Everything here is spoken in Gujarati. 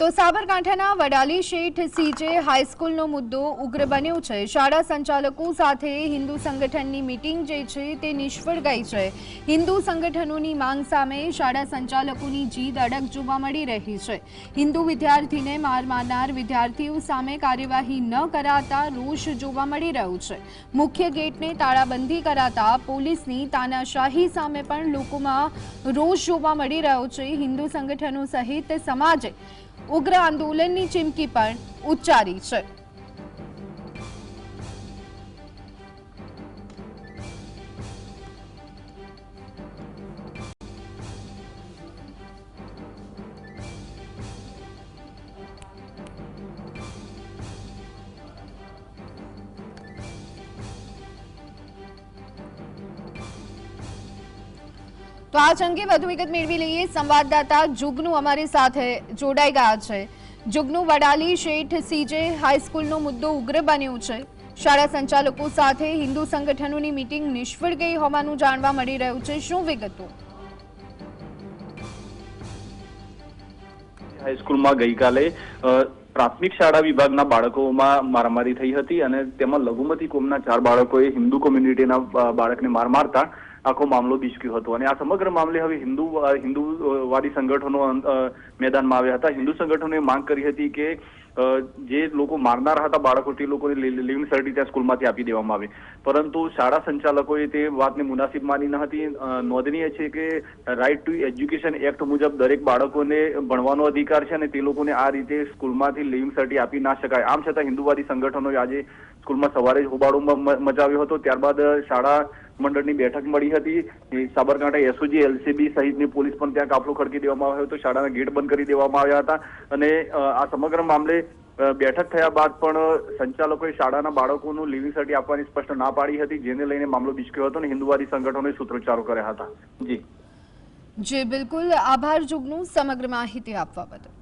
તો સાબરકાંઠાના વડાલી શેઠ સીજે હાઈસ્કૂલનો મુદ્દો ઉગ્ર બન્યો છે. શાળા સંચાલકો સાથે હિન્દુ સંગઠનની મિટિંગ જે છે તે નિષ્ફળ ગઈ છે. હિન્દુ સંગઠનોની માંગ સામે શાળા સંચાલકોની જીદ અડગ જોવા મળી રહી છે. હિન્દુ વિદ્યાર્થીને માર મારનાર વિદ્યાર્થીઓ સામે કાર્યવાહી ન કરાતા રોષ જોવા મળી રહ્યો છે. મુખ્ય ગેટને તાળાબંધી કરાતા પોલીસની તાનાશાહી સામે પણ લોકોમાં રોષ જોવા મળી રહ્યો છે. હિન્દુ સંગઠનો સહિત સમાજે ઉગ્ર આંદોલનની ચીમકી પણ ઉચ્ચારી છે. તો આ અંગે વધુ વિગત મેળવી લઈએ. સંવાદદાતા જુગનુ અમારી સાથે જોડાઈ ગયા છે. જુગનુ વડાલી શેઠ સીજે હાઈસ્કૂલનો મુદ્દો ઉગ્ર બન્યો છે. શાળા સંચાલકો સાથે હિન્દુ સંગઠનોની મીટિંગ નિષ્ફળ ગઈ હોવાનું જાણવા મળી રહ્યું છે. શું વિગતો? હાઈસ્કૂલમાં ગઈકાલે પ્રાથમિક શાળા વિભાગના બાળકોમાં મારામારી થઈ હતી અને તેમાં લઘુમતી કોમના ચાર બાળકોએ હિન્દુ કોમ્યુનિટીના બાળકને માર મારતા આખો મામલો બીચક્યો હતો. અને આ સમગ્ર મામલે હવે હિન્દુ હિન્દુવાદી સંગઠનો મેદાનમાં આવ્યા હતા. હિન્દુ સંગઠનોએ માંગ કરી હતી કે જે લોકો મારનાર હતા બાળકો, તે લોકોને લિવિંગ સર્ટી ત્યાં સ્કૂલમાંથી આપી દેવામાં આવે. પરંતુ શાળા સંચાલકોએ તે વાતને મુનાસિબ માની ન હતી. નોંધનીય છે કે રાઇટ ટુ એજ્યુકેશન એક્ટ મુજબ દરેક બાળકોને ભણવાનો અધિકાર છે અને તે લોકોને આ રીતે સ્કૂલમાંથી લિવિંગ સર્ટી આપી ના શકાય. આમ છતાં હિન્દુવાદી સંગઠનોએ આજે સ્કૂલમાં સવારે જ હોબાળો મચાવ્યો હતો. ત્યારબાદ શાળા મંડળની બેઠક મળી હતી. સાબરકાંઠા એસઓજી એલસીબી સહિતની પોલીસ પણ ત્યાં કાફલો ખડકી દેવામાં આવ્યો હતો. શાળાના ગેટ બંધ કરી દેવામાં આવ્યા હતા. અને આ સમગ્ર મામલે બેઠક થયા બાદ પણ સંચાલકોએ શાળાના બાળકોનું લિવિંગ સર્ટી આપવાની સ્પષ્ટ ના પાડી હતી, જેને લઈને મામલો બિચક્યો હતો અને હિન્દુવાદી સંગઠનોએ સૂત્રોચ્ચારો કર્યા હતા. જી. જે, બિલકુલ. આભાર, જુગનું સમગ્ર માહિતી આપવા બદલ.